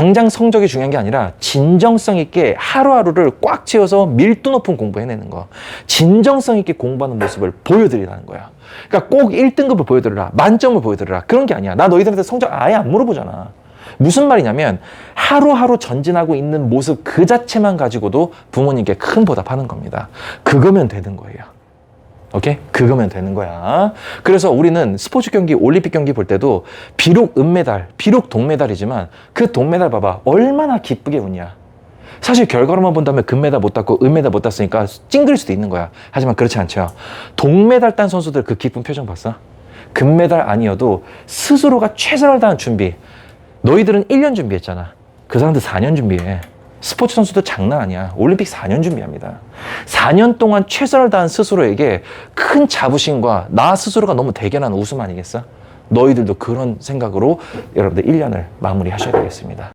당장 성적이 중요한 게 아니라 진정성 있게 하루하루를 꽉 채워서 밀도 높은 공부 해내는 거. 진정성 있게 공부하는 모습을 보여드리라는 거야. 그러니까 꼭 1등급을 보여드리라. 만점을 보여드리라. 그런 게 아니야. 나 너희들한테 성적 아예 안 물어보잖아. 무슨 말이냐면 하루하루 전진하고 있는 모습 그 자체만 가지고도 부모님께 큰 보답하는 겁니다. 그거면 되는 거예요. 오케이? 그거면 되는 거야. 그래서 우리는 스포츠 경기, 올림픽 경기 볼 때도 비록 은메달, 비록 동메달이지만 그 동메달 봐봐. 얼마나 기쁘게 웃냐. 사실 결과로만 본다면 금메달 못 땄고 은메달 못 땄으니까 찡그릴 수도 있는 거야. 하지만 그렇지 않죠. 동메달 딴 선수들 그 기쁜 표정 봤어? 금메달 아니어도 스스로가 최선을 다한 준비. 너희들은 1년 준비했잖아. 그 사람들 4년 준비해. 스포츠 선수도 장난 아니야. 올림픽 4년 준비합니다. 4년 동안 최선을 다한 스스로에게 큰 자부심과 나 스스로가 너무 대견한 웃음 아니겠어? 너희들도 그런 생각으로 여러분들 1년을 마무리하셔야 되겠습니다.